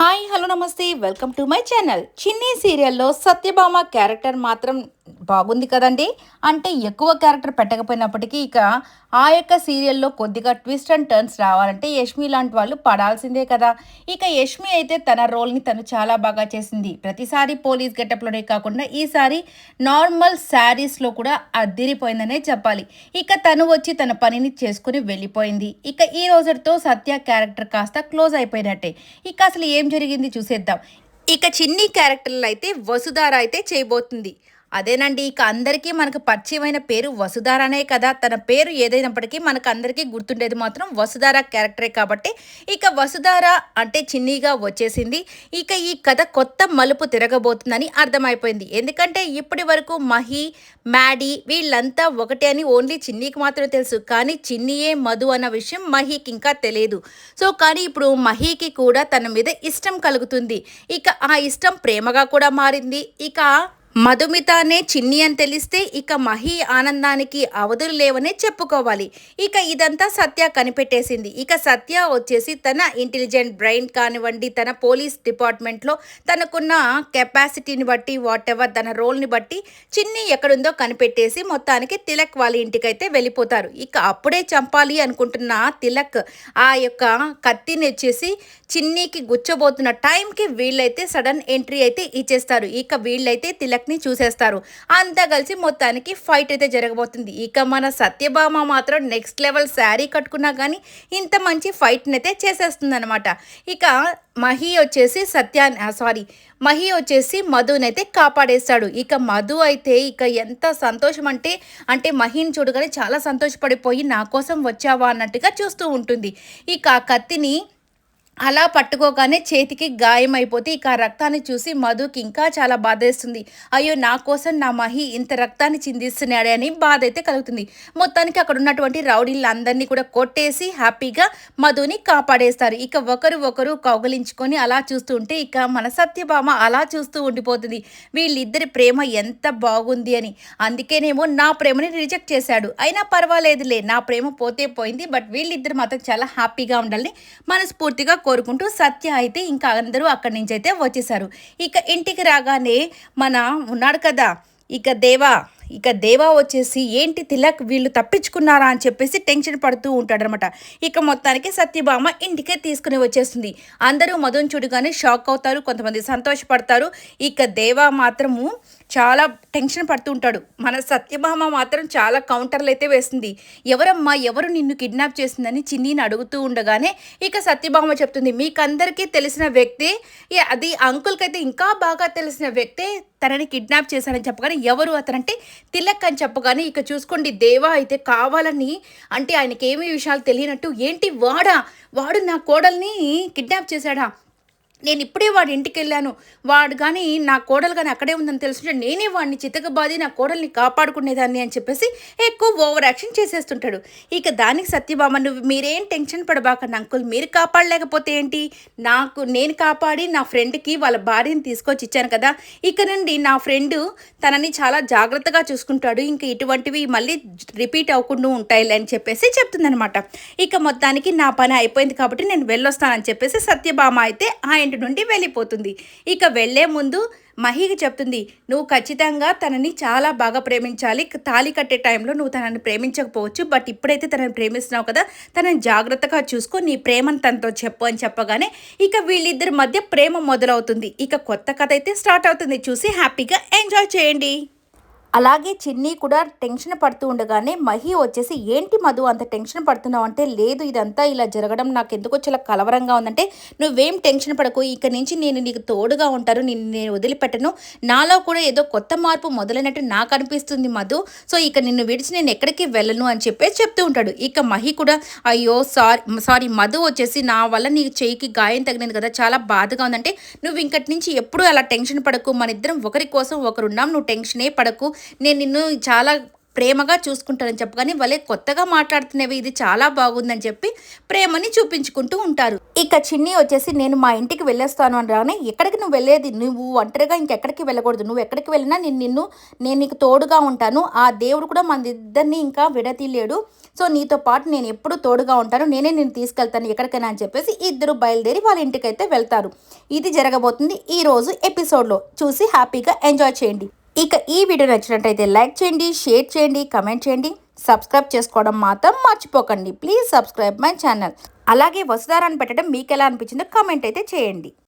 Hi hello నమస్తే. Welcome to my channel. Chinni సీరియల్లో Satyabhama character మాత్రం బాగుంది కదండి. అంటే ఎక్కువ క్యారెక్టర్ పెట్టకపోయినప్పటికీ ఇక ఆ యొక్క సీరియల్లో కొద్దిగా ట్విస్ట్ అండ్ టర్న్స్ రావాలంటే యష్మి లాంటి వాళ్ళు పడాల్సిందే కదా. ఇక యష్మి అయితే తన రోల్ని తను చాలా బాగా చేసింది. ప్రతిసారి పోలీస్ గెటప్లోనే కాకుండా ఈసారి నార్మల్ శారీస్లో కూడా అద్దిరిపోయిందనే చెప్పాలి. ఇక తను వచ్చి తన పనిని చేసుకుని వెళ్ళిపోయింది. ఇక ఈ రోజుతో సత్య క్యారెక్టర్ కాస్త క్లోజ్ అయిపోయినట్టే. ఇక అసలు ఏం జరిగింది చూసేద్దాం. ఇక చిన్ని క్యారెక్టర్లు అయితే వసుధార అయితే చేయబోతుంది. అదేనండి ఇక అందరికీ మనకు పరిచయమైన పేరు వసుధారనే కదా. తన పేరు ఏదైనప్పటికీ మనకు అందరికీ గుర్తుండేది మాత్రం వసుధార క్యారెక్టరే కాబట్టి ఇక వసుధార అంటే చిన్నీగా వచ్చేసింది. ఇక ఈ కథ కొత్త మలుపు తిరగబోతుందని అర్థమైపోయింది. ఎందుకంటే ఇప్పటి వరకు మహి మ్యాడీ వీళ్ళంతా ఒకటే అని ఓన్లీ చిన్నీకి మాత్రమే తెలుసు. కానీ చిన్నీయే మధు అన్న విషయం మహీకి ఇంకా తెలియదు. సో కానీ ఇప్పుడు మహీకి కూడా తన మీద ఇష్టం కలుగుతుంది. ఇక ఆ ఇష్టం ప్రేమగా కూడా మారింది. ఇక మధుమితనే చిన్ని అని తెలిస్తే ఇక మహి ఆనందానికి అవధులు లేవనే చెప్పుకోవాలి. ఇక ఇదంతా సత్య కనిపెట్టేసింది. ఇక సత్య వచ్చేసి తన ఇంటెలిజెంట్ బ్రెయిన్ కానివ్వండి తన పోలీస్ డిపార్ట్మెంట్లో తనకున్న కెపాసిటీని బట్టి వాట్ ఎవర్ తన రోల్ని బట్టి చిన్ని ఎక్కడుందో కనిపెట్టేసి మొత్తానికి తిలక్ వాళ్ళ ఇంటికైతే వెళ్ళిపోతారు. ఇక అప్పుడే చంపాలి అనుకుంటున్న తిలక్ ఆ యొక్క కత్తిని వచ్చేసి చిన్నీకి గుచ్చబోతున్న టైంకి వీళ్ళైతే సడన్ ఎంట్రీ అయితే ఇచ్చేస్తారు. ఇక వీళ్ళైతే తిలక్ ని చూసేస్తారు. అంతా కలిసి మొత్తానికి ఫైట్ అయితే జరగబోతుంది. ఇక మన సత్యభామ మాత్రం నెక్స్ట్ లెవెల్ శారీ కట్టుకున్నా కానీ ఇంత మంచి ఫైట్ని అయితే చేసేస్తుంది అనమాట ఇక మహి వచ్చేసి సత్యా సారీ మహి వచ్చేసి మధునైతే కాపాడేస్తాడు. ఇక మధు అయితే ఇక ఎంత సంతోషం అంటే అంటే మహిని చూడగానే చాలా సంతోషపడిపోయి నా కోసం వచ్చావా అన్నట్టుగా చూస్తూ ఉంటుంది. ఇక ఆ కత్తిని అలా పట్టుకోగానే చేతికి గాయం అయిపోతే ఇక ఆ రక్తాన్ని చూసి మధుకి ఇంకా చాలా బాధేస్తుంది. అయ్యో నా కోసం నా మహి ఇంత రక్తాన్ని చిందిస్తున్నాడే అని బాధ అయితే కలుగుతుంది. మొత్తానికి అక్కడ ఉన్నటువంటి రౌడీలందరినీ కూడా కొట్టేసి హ్యాపీగా మధుని కాపాడేస్తారు. ఇక ఒకరు ఒకరు కౌగలించుకొని అలా చూస్తూ ఉంటే ఇక మన సత్యభామ అలా చూస్తూ ఉండిపోతుంది. వీళ్ళిద్దరి ప్రేమ ఎంత బాగుంది అని. అందుకేనేమో నా ప్రేమని రిజెక్ట్ చేశాడు. అయినా పర్వాలేదులే నా ప్రేమ పోతే పోయింది బట్ వీళ్ళిద్దరు మాత్రం చాలా హ్యాపీగా ఉండాలని మనస్ఫూర్తిగా కోరుకుంటూ సత్య అయితే ఇంకా అందరూ అక్కడి నుంచి అయితే వచ్చేసారు ఇక ఇంటికి రాగానే మన ఉన్నాడు కదా ఇక దేవా ఇక దేవా వచ్చేసి ఏంటి తిలక్ వీళ్ళు తప్పించుకున్నారా అని చెప్పేసి టెన్షన్ పడుతూ ఉంటాడనమాట. ఇక మొత్తానికి సత్యభామ ఇంటికే తీసుకుని వచ్చేస్తుంది. అందరూ మధుని చూడగానే షాక్ అవుతారు కొంతమంది సంతోషపడతారు. ఇక దేవా మాత్రము చాలా టెన్షన్ పడుతూ ఉంటాడు. మన సత్యభామ మాత్రం చాలా కౌంటర్లు అయితే వేస్తుంది. ఎవరమ్మా ఎవరు నిన్ను కిడ్నాప్ చేసిందని చిన్నీని అడుగుతూ ఉండగానే ఇక సత్యభామ చెప్తుంది మీకందరికీ తెలిసిన వ్యక్తి అది అంకుల్కి అయితే ఇంకా బాగా తెలిసిన వ్యక్తే తనని కిడ్నాప్ చేశారని చెప్పగానే ఎవరు అతనంటే తిలక్ అని చెప్పగానే ఇక చూసుకోండి దేవా అయితే కావాలని. అంటే ఆయనకి ఏమి విషయాలు తెలియనట్టు ఏంటి వాడా? వాడు నా కోడల్ని కిడ్నాప్ చేశాడా? నేను ఇప్పుడే వాడి ఇంటికి వెళ్ళాను వాడు కానీ నా కోడలు కానీ అక్కడే ఉందని తెలుసుంటే నేనే వాడిని చితకబాది నా కోడల్ని కాపాడుకునేదాన్ని అని చెప్పేసి ఎక్కువ ఓవర్ యాక్షన్ చేసేస్తుంటాడు. ఇక దానికి సత్యభామ నువ్వు మీరేం టెన్షన్ పడబాకండి అంకుల్. మీరు కాపాడలేకపోతే ఏంటి? నాకు నేను కాపాడి నా ఫ్రెండ్కి వాళ్ళ భార్యని తీసుకొచ్చి ఇచ్చాను కదా. ఇక నుండి నా ఫ్రెండ్ తనని చాలా జాగ్రత్తగా చూసుకుంటాడు. ఇంకా ఇటువంటివి మళ్ళీ రిపీట్ అవ్వకుండా ఉంటాయి అని చెప్పేసి చెప్తుందనమాట ఇక మొత్తానికి నా పని అయిపోయింది కాబట్టి నేను వెళ్ళొస్తానని చెప్పేసి సత్యభామ అయితే ఆయన పాయింట్ నుండి వెళ్ళిపోతుంది. ఇక వెళ్ళే ముందు మహికి చెప్తుంది నువ్వు ఖచ్చితంగా తనని చాలా బాగా ప్రేమించాలి. తాళి కట్టే టైంలో నువ్వు తనని ప్రేమించకపోవచ్చు. బట్ ఇప్పుడైతే తనని ప్రేమిస్తున్నావు కదా తనని జాగ్రత్తగా చూసుకో. నీ ప్రేమను తనతో చెప్పు అని చెప్పగానే ఇక వీళ్ళిద్దరి మధ్య ప్రేమ మొదలవుతుంది. ఇక కొత్త కథ అయితే స్టార్ట్ అవుతుంది. చూసి హ్యాపీగా ఎంజాయ్ చేయండి. అలాగే చిన్ని కూడా టెన్షన్ పడుతూ ఉండగానే మహి వచ్చేసి ఏంటి మధు అంత టెన్షన్ పడుతున్నావు? అంటే లేదు ఇదంతా ఇలా జరగడం నాకు ఎందుకో చాలా కలవరంగా ఉందంటే నువ్వేం టెన్షన్ పడకు. ఇక నుంచి నేను నీకు తోడుగా ఉంటాను. నేను నేను వదిలిపెట్టను. నాలో కూడా ఏదో కొత్త మార్పు మొదలైనట్టు నాకు అనిపిస్తుంది మధు. సో ఇక నిన్ను విడిచి నేను ఎక్కడికి వెళ్ళను అని చెప్పేసి చెప్తూ ఉంటాడు. ఇక మహి కూడా అయ్యో సారీ సారీ మధు వచ్చేసి నా వల్ల నీకు చేయికి గాయం తగినది కదా. చాలా బాధగా ఉందంటే నువ్వు ఇంకటి నుంచి ఎప్పుడు అలా టెన్షన్ పడకు. మన ఇద్దరం ఒకరి కోసం ఒకరున్నాం. నువ్వు టెన్షనే పడకు. నేను నిన్ను చాలా ప్రేమగా చూసుకుంటారని చెప్పగానే వాళ్ళే కొత్తగా మాట్లాడుతున్నవి. ఇది చాలా బాగుందని చెప్పి ప్రేమని చూపించుకుంటూ ఉంటారు. ఇక చిన్ని వచ్చేసి నేను మా ఇంటికి వెళ్ళేస్తాను అని రాగానే ఎక్కడికి నువ్వు వెళ్ళేది? నువ్వు ఒంటరిగా ఇంకెక్కడికి వెళ్ళకూడదు. నువ్వు ఎక్కడికి వెళ్ళినా నేను నిన్ను నేను నీకు తోడుగా ఉంటాను. ఆ దేవుడు కూడా మన ఇద్దరిని ఇంకా విడతీయలేడు. సో నీతో పాటు నేను ఎప్పుడు తోడుగా ఉంటాను. నేనే నేను తీసుకెళ్తాను ఎక్కడికైనా అని చెప్పేసి ఇద్దరు బయలుదేరి వాళ్ళ ఇంటికైతే వెళ్తారు. ఇది జరగబోతుంది ఈ రోజు ఎపిసోడ్లో. చూసి హ్యాపీగా ఎంజాయ్ చేయండి. ఇక ఈ వీడియో నచ్చినట్టయితే లైక్ చేయండి షేర్ చేయండి కమెంట్ చేయండి. సబ్స్క్రైబ్ చేసుకోవడం మాత్రం మర్చిపోకండి. Please subscribe my channel. అలాగే వసుధారాన్ని పెట్టడం మీకు ఎలా అనిపించిందో కమెంట్ అయితే చేయండి.